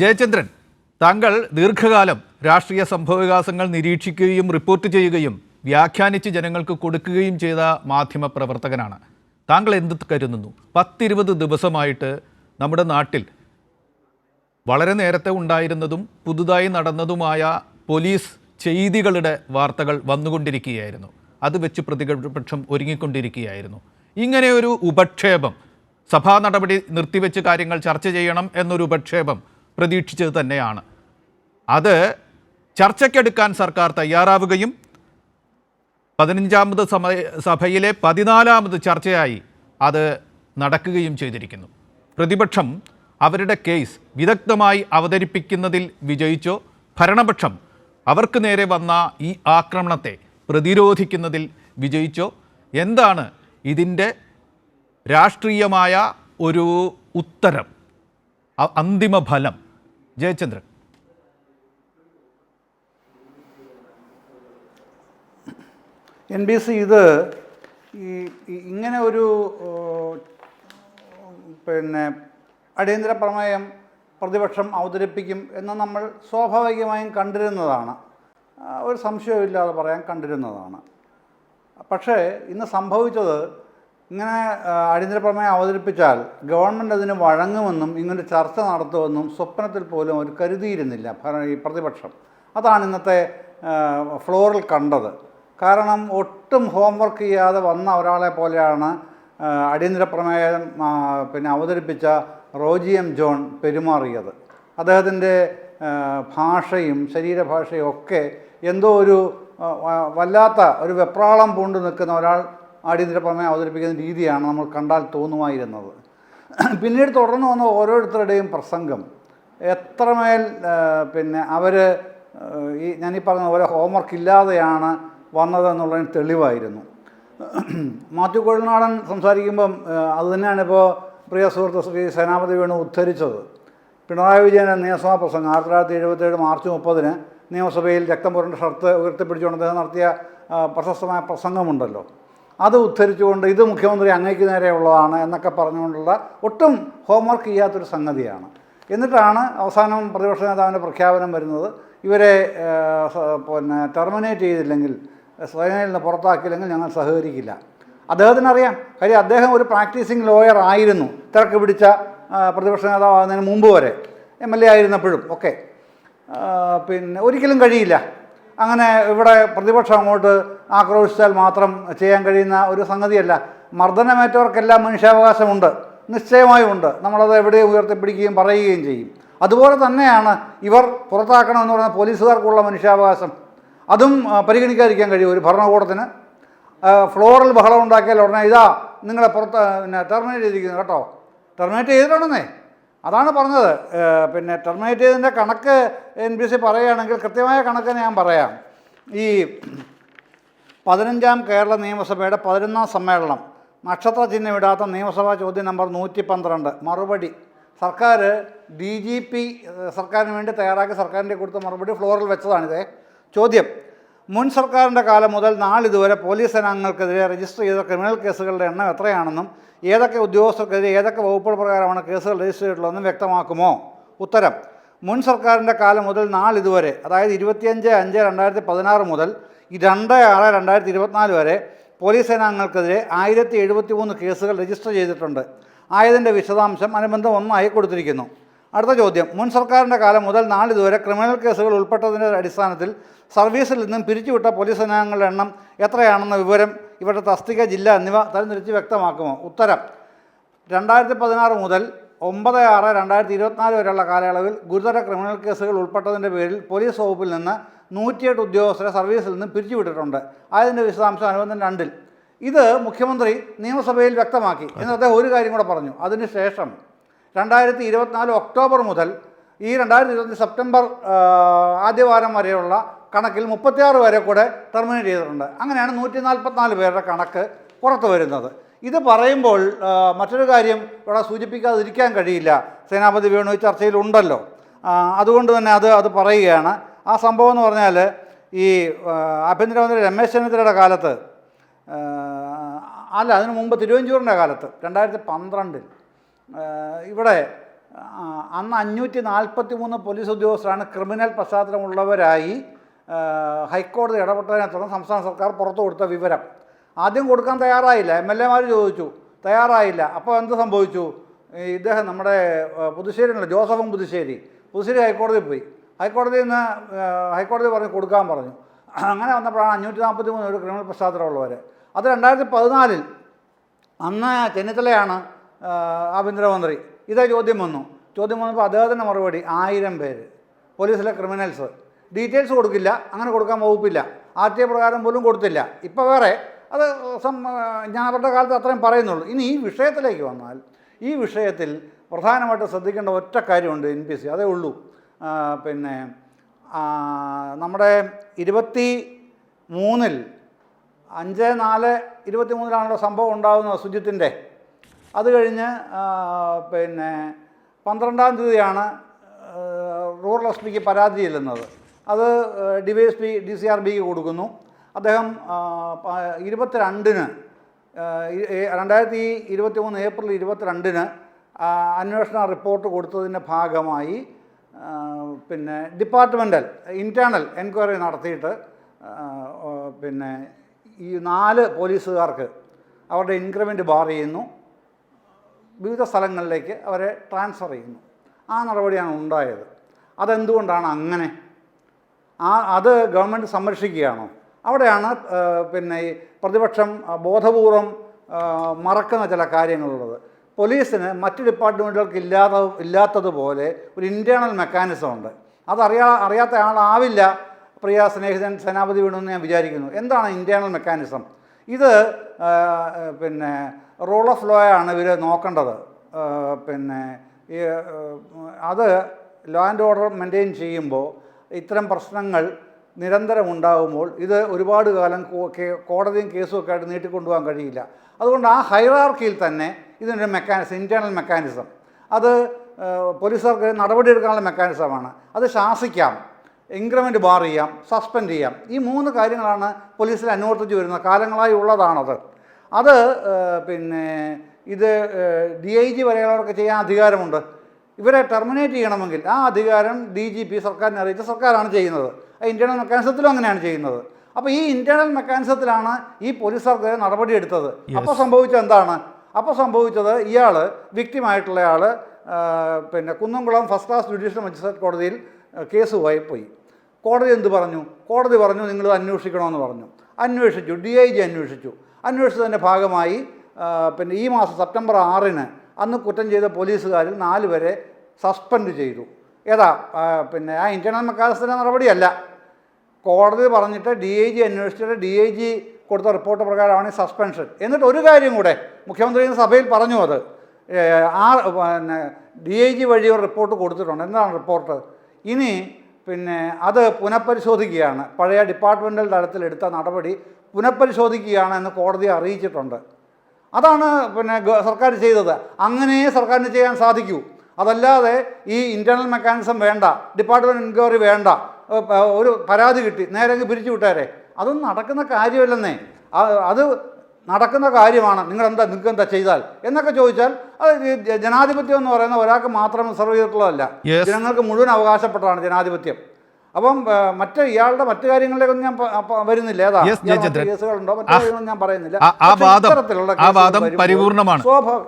ജയചന്ദ്രൻ താങ്കൾ ദീർഘകാലം രാഷ്ട്രീയ സംഭവവികാസങ്ങൾ നിരീക്ഷിക്കുകയും റിപ്പോർട്ട് ചെയ്യുകയും വ്യാഖ്യാനിച്ച് ജനങ്ങൾക്ക് കൊടുക്കുകയും ചെയ്ത മാധ്യമ പ്രവർത്തകനാണ് താങ്കൾ എന്ത് കരുതുന്നു? പത്തിരുപത് ദിവസമായിട്ട് നമ്മുടെ നാട്ടിൽ വളരെ നേരത്തെ ഉണ്ടായിരുന്നതും പുതുതായി നടന്നതുമായ പോലീസ് ചെയ്തികളുടെ വാർത്തകൾ വന്നുകൊണ്ടിരിക്കുകയായിരുന്നു. അത് വെച്ച് പ്രതിപക്ഷം ഒരുങ്ങിക്കൊണ്ടിരിക്കുകയായിരുന്നു. ഇങ്ങനെയൊരു ഉപക്ഷേപം സഭാ നടപടി നിർത്തിവെച്ച് കാര്യങ്ങൾ ചർച്ച ചെയ്യണം എന്നൊരു ഉപക്ഷേപം പ്രതീക്ഷിച്ചത് തന്നെയാണ്. അത് ചർച്ചയ്ക്കെടുക്കാൻ സർക്കാർ തയ്യാറാവുകയും പതിനഞ്ചാമത് സമയ സഭയിലെ പതിനാലാമത് ചർച്ചയായി അത് നടക്കുകയും ചെയ്തിരിക്കുന്നു. പ്രതിപക്ഷം അവരുടെ കേസ് വിദഗ്ധമായി അവതരിപ്പിക്കുന്നതിൽ വിജയിച്ചോ ഭരണപക്ഷം അവർക്ക് നേരെ വന്ന ഈ ആക്രമണത്തെ പ്രതിരോധിക്കുന്നതിൽ വിജയിച്ചോ എന്താണ് ഇതിന്റെ രാഷ്ട്രീയമായ ഒരു ഉത്തരം അന്തിമ ഫലം? ജയചന്ദ്രൻ. എൻ ബി സി ഇത് ഈ ഇങ്ങനെ ഒരു പിന്നെ അടിയന്തര പ്രമേയം പ്രതിപക്ഷം അവതരിപ്പിക്കും എന്ന് നമ്മൾ സ്വാഭാവികമായും കണ്ടിരുന്നതാണ്. ഒരു സംശയമില്ലാതെ പറയാൻ കണ്ടിരുന്നതാണ്. പക്ഷേ ഇന്ന് സംഭവിച്ചത് ഇങ്ങനെ ആ, അടിയന്തര പ്രമേയം അവതരിപ്പിച്ചാൽ ഗവൺമെന്റ് അതിന് വഴങ്ങുമെന്നും ഇങ്ങനെ ചർച്ച നടത്തുമെന്നും സ്വപ്നത്തിൽ പോലും അവർ കരുതിയിരുന്നില്ല ഈ പ്രതിപക്ഷം. അതാണ് ഇന്നത്തെ ഫ്ലോറിൽ കണ്ടത്. കാരണം ഒട്ടും ഹോംവർക്ക് ചെയ്യാതെ വന്ന ഒരാളെ പോലെയാണ് അടിയന്തര പ്രമേയം പിന്നെ അവതരിപ്പിച്ച റോജി എം ജോൺ പെരുമാറിയത്. അദ്ദേഹത്തിന്റെ ഭാഷയും ശരീരഭാഷയും ഒക്കെ എന്തോ ഒരു വല്ലാത്ത ഒരു വെപ്രാളം പൂണ്ടു നിൽക്കുന്ന ഒരാൾ അടിയന്തര പ്രമേയം അവതരിപ്പിക്കുന്ന രീതിയാണ് നമ്മൾ കണ്ടാൽ തോന്നുമായിരുന്നത്. പിന്നീട് തുടർന്ന് വന്ന ഓരോരുത്തരുടെയും പ്രസംഗം. എത്രമേൽ പിന്നെ അവർ ഈ ഞാനീ പറഞ്ഞ പോലെ ഹോംവർക്ക് ഇല്ലാതെയാണ് വന്നതെന്നുള്ളതിന് തെളിവായിരുന്നു. മാത്യു കൊഴിനാടൻ സംസാരിക്കുമ്പം അത് തന്നെയാണ് ഇപ്പോൾ പ്രിയ സുഹൃത്ത് ശ്രീ സേനാപതി വേണു ഉദ്ധരിച്ചത്. പിണറായി വിജയന്റെ നിയമസഭാ പ്രസംഗം ആയിരത്തി തൊള്ളായിരത്തി എഴുപത്തേഴ് മാർച്ച് മുപ്പതിന് നിയമസഭയിൽ രക്തം പുരണ്ട ഷർട്ട് ഉയർത്തിപ്പിടിച്ചുകൊണ്ട് അദ്ദേഹം നടത്തിയ പ്രശസ്തമായ പ്രസംഗമുണ്ടല്ലോ. അത് ഉദ്ധരിച്ചുകൊണ്ട് ഇത് മുഖ്യമന്ത്രി അങ്ങേക്ക് നേരെയുള്ളതാണ് എന്നൊക്കെ പറഞ്ഞുകൊണ്ടുള്ള ഒട്ടും ഹോംവർക്ക് ചെയ്യാത്തൊരു സംഗതിയാണ്. എന്നിട്ടാണ് അവസാനം പ്രതിപക്ഷ നേതാവിന്റെ പ്രഖ്യാപനം വരുന്നത്. ഇവരെ പിന്നെ ടെർമിനേറ്റ് ചെയ്തില്ലെങ്കിൽ സേനയിൽ നിന്ന് പുറത്താക്കിയില്ലെങ്കിൽ ഞങ്ങൾ സഹകരിക്കില്ല. അദ്ദേഹത്തിന് അറിയാം കാര്യം അദ്ദേഹം ഒരു പ്രാക്ടീസിങ് ലോയർ ആയിരുന്നു. തിരക്ക് പിടിച്ച പ്രതിപക്ഷ നേതാവാകുന്നതിന് മുമ്പ് വരെ. എം എൽ എ ആയിരുന്നപ്പോഴും. ഒക്കെ പിന്നെ ഒരിക്കലും കഴിയില്ല. അങ്ങനെ ഇവിടെ പ്രതിപക്ഷം അങ്ങോട്ട് ആക്രോശിച്ചാൽ മാത്രം ചെയ്യാൻ കഴിയുന്ന ഒരു സംഗതിയല്ല. മർദ്ദനമേറ്റവർക്കെല്ലാം മനുഷ്യാവകാശമുണ്ട്. നിശ്ചയമായും ഉണ്ട് നമ്മളത് എവിടെ ഉയർത്തിപ്പിടിക്കുകയും പറയുകയും ചെയ്യും. അതുപോലെ തന്നെയാണ് ഇവർ പുറത്താക്കണമെന്ന് പറയുന്ന പോലീസുകാർക്കുള്ള മനുഷ്യാവകാശം. അതും പരിഗണിക്കാതിരിക്കാൻ കഴിയും ഒരു ഭരണകൂടത്തിന്. ഫ്ലോറിൽ ബഹളം ഉണ്ടാക്കിയാൽ ഉടനെ ഇതാ നിങ്ങളെ പുറത്ത് പിന്നെ ടെർമിനേറ്റ് ചെയ്തിരിക്കുന്നു കേട്ടോ. ടെർമിനേറ്റ് ചെയ്തിട്ടുണ്ടെന്നേ. അതാണ് പറഞ്ഞത്. പിന്നെ ടെർമിനേറ്റ് ചെയ്തതിന്റെ കണക്ക് എൻ ബി സി പറയുകയാണെങ്കിൽ കൃത്യമായ കണക്ക് ഞാൻ പറയാം. ഈ പതിനഞ്ചാം കേരള നിയമസഭയുടെ പതിനൊന്നാം സമ്മേളനം. നക്ഷത്ര ചിഹ്നമിടാത്ത നിയമസഭാ ചോദ്യം നമ്പർ നൂറ്റി പന്ത്രണ്ട് മറുപടി സർക്കാർ ഡി ജി പി സർക്കാരിന് വേണ്ടി തയ്യാറാക്കി സർക്കാരിന്റെ കൊടുത്ത മറുപടി ഫ്ലോറിൽ വെച്ചതാണിത്. ചോദ്യം മുൻ സർക്കാരിന്റെ കാലം മുതൽ നാളിതുവരെ പോലീസ് സേനാംഗങ്ങൾക്കെതിരെ രജിസ്റ്റർ ചെയ്ത ക്രിമിനൽ കേസുകളുടെ എണ്ണം എത്രയാണെന്നും ഏതൊക്കെ ഉദ്യോഗസ്ഥർക്കെതിരെ ഏതൊക്കെ വകുപ്പുകൾ പ്രകാരമാണ് കേസുകൾ രജിസ്റ്റർ ചെയ്തിട്ടുള്ളതെന്നും വ്യക്തമാക്കുമോ? ഉത്തരം മുൻ സർക്കാരിന്റെ കാലം മുതൽ നാളിതുവരെ അതായത് ഇരുപത്തിയഞ്ച് അഞ്ച് രണ്ടായിരത്തി പതിനാറ് മുതൽ ഈ രണ്ട് ആറ് രണ്ടായിരത്തി ഇരുപത്തിനാല് വരെ പോലീസ് സേനാംഗങ്ങൾക്കെതിരെ ആയിരത്തി എഴുപത്തി മൂന്ന് കേസുകൾ രജിസ്റ്റർ ചെയ്തിട്ടുണ്ട്. ആയതിന്റെ വിശദാംശം അനുബന്ധം ഒന്നായി കൊടുത്തിരിക്കുന്നു. അടുത്ത ചോദ്യം. മുൻ സർക്കാരിന്റെ കാലം മുതൽ നാളിതുവരെ ക്രിമിനൽ കേസുകൾ ഉൾപ്പെട്ടതിന്റെ അടിസ്ഥാനത്തിൽ സർവീസിൽ നിന്നും പിരിച്ചുവിട്ട പോലീസ് സേനാംഗങ്ങളുടെ എണ്ണം എത്രയാണെന്ന വിവരം ഇവരുടെ തസ്തിക ജില്ല എന്നിവ തരംതിരിച്ച് വ്യക്തമാക്കുമോ? ഉത്തരം. രണ്ടായിരത്തി പതിനാറ് മുതൽ ഒമ്പത് ആറ് രണ്ടായിരത്തി ഇരുപത്തിനാല് വരെയുള്ള കാലയളവിൽ ഗുരുതര ക്രിമിനൽ കേസുകൾ ഉൾപ്പെട്ടതിന്റെ പേരിൽ പോലീസ് വകുപ്പിൽ നിന്ന് നൂറ്റിയെട്ട് ഉദ്യോഗസ്ഥരെ സർവീസിൽ നിന്ന് പിരിച്ചുവിട്ടിട്ടുണ്ട്. അതിന്റെ വിശദാംശം അനുബന്ധം രണ്ടിൽ. ഇത് മുഖ്യമന്ത്രി നിയമസഭയിൽ വ്യക്തമാക്കി. എന്ന് അദ്ദേഹം ഒരു കാര്യം കൂടെ പറഞ്ഞു. അതിനുശേഷം രണ്ടായിരത്തി ഇരുപത്തിനാല് ഒക്ടോബർ മുതൽ ഈ രണ്ടായിരത്തി ഇരുപത്തി സെപ്റ്റംബർ ആദ്യവാരം വരെയുള്ള കണക്കിൽ മുപ്പത്തിയാറ് പേരെ കൂടെ ടെർമിനേറ്റ് ചെയ്തിട്ടുണ്ട്. അങ്ങനെയാണ് നൂറ്റി നാൽപ്പത്തിനാല് പേരുടെ കണക്ക് പുറത്തു വരുന്നത്. ഇത് പറയുമ്പോൾ മറ്റൊരു കാര്യം ഇവിടെ സൂചിപ്പിക്കാതിരിക്കാൻ കഴിയില്ല. സേനാപതി വേണു ഈ ചർച്ചയിലുണ്ടല്ലോ അതുകൊണ്ട് തന്നെ അത് അത് പറയുകയാണ്. ആ സംഭവം എന്ന് പറഞ്ഞാൽ ഈ ആഭ്യന്തരമന്ത്രി രമേശ് ചെന്നിത്തലയുടെ കാലത്ത് അല്ല അതിനു മുമ്പ് തിരുവഞ്ചൂറിന്റെ കാലത്ത് രണ്ടായിരത്തി പന്ത്രണ്ടിൽ ഇവിടെ അന്ന് അഞ്ഞൂറ്റി നാൽപ്പത്തി മൂന്ന് പോലീസ് ഉദ്യോഗസ്ഥരാണ് ക്രിമിനൽ പശ്ചാത്തലമുള്ളവരായി ഹൈക്കോടതി ഇടപെട്ടതിനെ തുടർന്ന് സംസ്ഥാന സർക്കാർ പുറത്തു കൊടുത്ത വിവരം. ആദ്യം കൊടുക്കാൻ തയ്യാറായില്ല. എം എൽ എമാർ ചോദിച്ചു തയ്യാറായില്ല. അപ്പോൾ എന്ത് സംഭവിച്ചു? ഇദ്ദേഹം നമ്മുടെ പുതുശ്ശേരി ജോസഫും പുതുശ്ശേരി പുതുശ്ശേരി ഹൈക്കോടതിയിൽ പോയി. ഹൈക്കോടതിയിൽ നിന്ന് ഹൈക്കോടതി പറഞ്ഞു കൊടുക്കാൻ പറഞ്ഞു. അങ്ങനെ വന്നപ്പോഴാണ് അഞ്ഞൂറ്റി നാൽപ്പത്തി മൂന്ന് ഒരു ക്രിമിനൽ പശ്ചാത്തലമുള്ളവർ. അത് രണ്ടായിരത്തി പതിനാലിൽ അന്ന് ചെന്നിത്തലയാണ് ആഭ്യന്തരമന്ത്രി. ഇതേ ചോദ്യം വന്നു. ചോദ്യം വന്നപ്പോൾ അദ്ദേഹത്തിന്റെ മറുപടി ആയിരം പേര്. പോലീസിലെ ക്രിമിനൽസ്. ഡീറ്റെയിൽസ് കൊടുക്കില്ല അങ്ങനെ കൊടുക്കാൻ വകുപ്പില്ല. ഐ പ്രകാരം പോലും കൊടുത്തില്ല. ഇപ്പോൾ വേറെ അത് ഞാൻ അവരുടെ കാലത്ത് അത്രയും പറയുന്നുള്ളൂ. ഇനി ഈ വിഷയത്തിലേക്ക് വന്നാൽ ഈ വിഷയത്തിൽ പ്രധാനമായിട്ട് ശ്രദ്ധിക്കേണ്ട ഒറ്റ കാര്യമുണ്ട് എൻ പി സി. അതേ ഉള്ളൂ. പിന്നെ നമ്മുടെ ഇരുപത്തി മൂന്നിൽ അഞ്ച് നാല് ഇരുപത്തി മൂന്നിലാണല്ലോ സംഭവം ഉണ്ടാകുന്നത് സുജിത്തിന്റെ. അത് കഴിഞ്ഞ് പിന്നെ പന്ത്രണ്ടാം തീയതിയാണ് റൂറൽ എസ് പിക്ക് പരാതി ചെല്ലുന്നത്. അത് D Y S P D C R ബിക്ക് കൊടുക്കുന്നു അദ്ദേഹം ഇരുപത്തിരണ്ടിന് രണ്ടായിരത്തി ഇരുപത്തി മൂന്ന് ഏപ്രിൽ ഇരുപത്തിരണ്ടിന് അന്വേഷണ റിപ്പോർട്ട് കൊടുത്തതിന്റെ ഭാഗമായി പിന്നെ ഡിപ്പാർട്ട്മെന്റൽ ഇന്റേർണൽ എൻക്വയറി നടത്തിയിട്ട് പിന്നെ ഈ നാല് പോലീസുകാർക്ക് അവരുടെ ഇൻക്രിമെന്റ് ബാർ ചെയ്യുന്നു. വിവിധ സ്ഥലങ്ങളിലേക്ക് അവരെ ട്രാൻസ്ഫർ ചെയ്യുന്നു. ആ നടപടിയാണ് ഉണ്ടായത്. അതെന്തുകൊണ്ടാണ് അങ്ങനെ? ആ അത് ഗവൺമെന്റ് സംരക്ഷിക്കുകയാണോ? അവിടെയാണ് പിന്നെ ഈ പ്രതിപക്ഷം ബോധപൂർവം മറക്കുന്ന ചില കാര്യങ്ങളുള്ളത്. പോലീസിന് മറ്റ് ഡിപ്പാർട്ട്മെന്റുകൾക്ക് ഇല്ലാത്ത ഇല്ലാത്തതുപോലെ ഒരു ഇന്റേർണൽ മെക്കാനിസം ഉണ്ട്. അതറിയാ അറിയാത്ത ആളാവില്ല പ്രിയ സ്നേഹിതൻ സേനാപതി വേണമെന്ന് ഞാൻ വിചാരിക്കുന്നു. എന്താണ് ഇന്റേർണൽ മെക്കാനിസം ഇത് പിന്നെ റൂൾ ഓഫ് ലോ ആണ് ഇവർ നോക്കേണ്ടത്. പിന്നെ ഈ അത് ലോ ആൻഡ് ഓർഡർ മെയിന്റെയിൻ ചെയ്യുമ്പോൾ ഇത്തരം പ്രശ്നങ്ങൾ നിരന്തരം ഉണ്ടാകുമ്പോൾ ഇത് ഒരുപാട് കാലം കോടതിയും കേസും ഒക്കെ ആയിട്ട് നീട്ടിക്കൊണ്ടുപോകാൻ കഴിയില്ല. അതുകൊണ്ട് ആ ഹൈറാർക്കിയിൽ തന്നെ ഇതിനൊരു മെക്കാനിസം ഇന്റേർണൽ മെക്കാനിസം അത് പോലീസുകാർക്ക് നടപടിയെടുക്കാനുള്ള മെക്കാനിസമാണ് അത് ശാസിക്കാം ഇൻക്രിമെന്റ് ബാർ ചെയ്യാം സസ്പെൻഡ് ചെയ്യാം. ഈ മൂന്ന് കാര്യങ്ങളാണ് പോലീസിൽ അനുവർത്തിച്ച് വരുന്നത് കാലങ്ങളായി ഉള്ളതാണത്. അത് പിന്നെ ഇത് ഡി ഐ ജി വരെയുള്ളവർക്ക് ചെയ്യാൻ അധികാരമുണ്ട്. ഇവരെ ടെർമിനേറ്റ് ചെയ്യണമെങ്കിൽ ആ അധികാരം ഡി ജി പി സർക്കാരിനെ അറിയിച്ച സർക്കാരാണ് ചെയ്യുന്നത്. ആ ഇന്റേർണൽ മെക്കാനിസത്തിലും അങ്ങനെയാണ് ചെയ്യുന്നത്. അപ്പോൾ ഈ ഇന്റേർണൽ മെക്കാനിസത്തിലാണ് ഈ പോലീസുകാർക്ക് നടപടി എടുത്തത് അപ്പോൾ സംഭവിച്ചത് എന്താണ്? അപ്പോൾ സംഭവിച്ചത് ഇയാൾ വിക്റ്റിമായിട്ടുള്ള ആൾ പിന്നെ Kunnamkulam first class judicial magistrate കോടതിയിൽ കേസ് കേസുമായി പോയി. കോടതി എന്ത് പറഞ്ഞു? കോടതി പറഞ്ഞു നിങ്ങൾ അന്വേഷിക്കണമെന്ന് പറഞ്ഞു. അന്വേഷിച്ചു ഡി ഐ ജി അന്വേഷിച്ചു. അന്വേഷിച്ചതിന്റെ ഭാഗമായി പിന്നെ ഈ മാസം സെപ്റ്റംബർ ആറിന് അന്ന് കുറ്റം ചെയ്ത പോലീസുകാരിൽ നാല് പേരെ സസ്പെൻഡ് ചെയ്തു. ഏതാ പിന്നെ ആ ഇന്ത്യൻ മെക്കാനിസത്തിന്റെ നടപടിയല്ല. കോടതി പറഞ്ഞിട്ട് ഡി ഐ ജി അന്വേഷിച്ചിട്ട് ഡി ഐ ജി കൊടുത്ത റിപ്പോർട്ട് പ്രകാരമാണ് ഈ സസ്പെൻഷൻ. എന്നിട്ട് ഒരു കാര്യം കൂടെ മുഖ്യമന്ത്രി സഭയിൽ പറഞ്ഞു അത്. ആ പിന്നെ ഡി ഐ ജി വഴി ഒരു റിപ്പോർട്ട് കൊടുത്തിട്ടുണ്ട്. എന്താണ് റിപ്പോർട്ട്? ഇനി പിന്നെ അത് പുനഃപരിശോധിക്കുകയാണ്. പഴയ ഡിപ്പാർട്ട്മെന്റൽ തലത്തിൽ എടുത്ത നടപടി പുനഃപരിശോധിക്കുകയാണ് എന്ന് കോടതിയെ അറിയിച്ചിട്ടുണ്ട്. അതാണ് പിന്നെ സർക്കാർ ചെയ്തത്. അങ്ങനെ സർക്കാരിന് ചെയ്യാൻ സാധിക്കൂ. അതല്ലാതെ ഈ ഇന്റേർണൽ മെക്കാനിസം വേണ്ട ഡിപ്പാർട്ട്മെന്റ് എൻക്വയറി വേണ്ട ഒരു പരാതി കിട്ടി നേരെ അങ്ങ് പിരിച്ചു വിട്ടാരെ. അതൊന്നും നടക്കുന്ന കാര്യമല്ലെന്നേ. അത് നടക്കുന്ന കാര്യമാണ്. നിങ്ങളെന്താ നിങ്ങൾക്ക് എന്താ ചെയ്താൽ? എന്നൊക്കെ ചോദിച്ചാൽ അത് ജനാധിപത്യം എന്ന് പറയുന്ന ഒരാൾക്ക് മാത്രം റിസർവ് ചെയ്തിട്ടുള്ളതല്ല. ജനങ്ങൾക്ക് മുഴുവൻ അവകാശപ്പെട്ടതാണ് ജനാധിപത്യം. അപ്പം മറ്റു ഇയാളുടെ മറ്റു കാര്യങ്ങളിലേക്കൊന്നും ഞാൻ വരുന്നില്ല. ഏതാ? കേസുകളുണ്ടോ? മറ്റു കാര്യങ്ങളൊന്നും ഞാൻ പറയുന്നില്ല. ആ- വാദം-. സ്വാഭാവിക